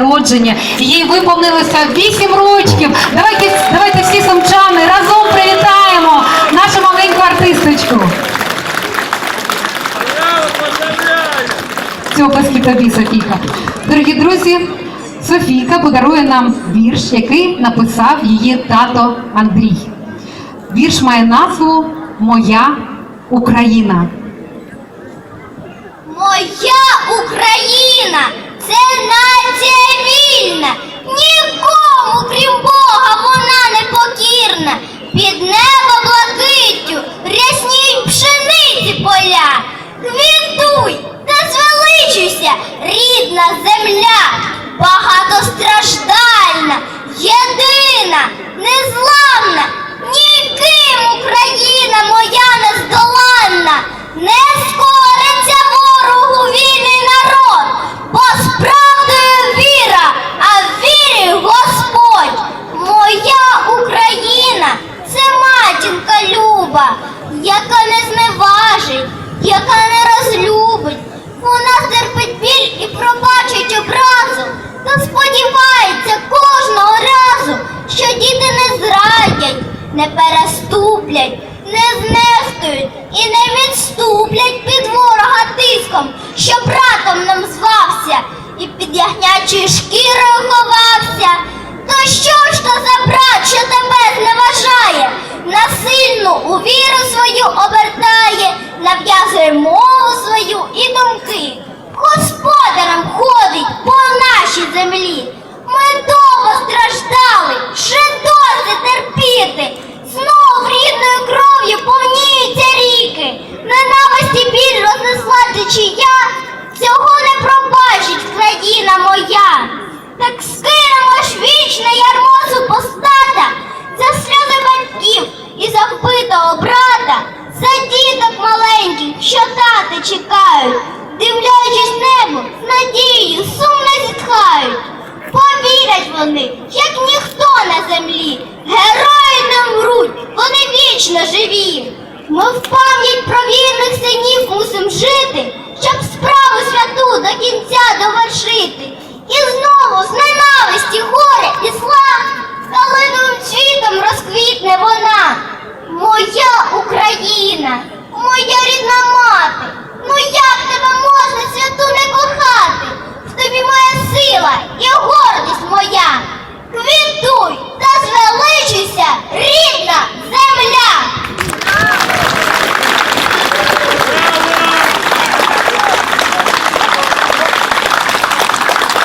народження. Їй виповнилося 8 рочків. Давайте, давайте всі сумчани разом привітаємо нашу маленьку артисточку. Цього паски тобі, Софійка. Дорогі друзі, Софійка подарує нам вірш, який написав її тато Андрій. Вірш має назву Моя Україна. Моя Україна єдина, незламна, ніким Україна моя нездоланна, не скориться ворогу вільний народ, бо справдою віра, а в вірі Господь. Моя Україна! Це матінка люба, яка не зневажить, яка не розлюбить. Вона стерпить біль і зрадять, не переступлять, не знехтують і не відступлять під ворога тиском, що братом нам звався, і під ягнячою шкірою ховався. То що ж то за брат, що тебе зневажає, насильно у віру свою обертає, нав'язує мову свою і думки. Господарем ходить по нашій землі. Ми рознесла течія, цього не пробачить країна моя. Так скинемо ж вічне ярмо супостата за сльози батьків і за вбитого брата, за діток маленьких, що тати чекають, дивлячись небо, з надією сумно зітхають. Повірять вони, як ніхто на землі, герої не вмруть, вони вічно живі. Ми в пам'ять про вірних синів мусим жити, щоб справу святу до кінця довершити. І знову з ненависті, горе і зла,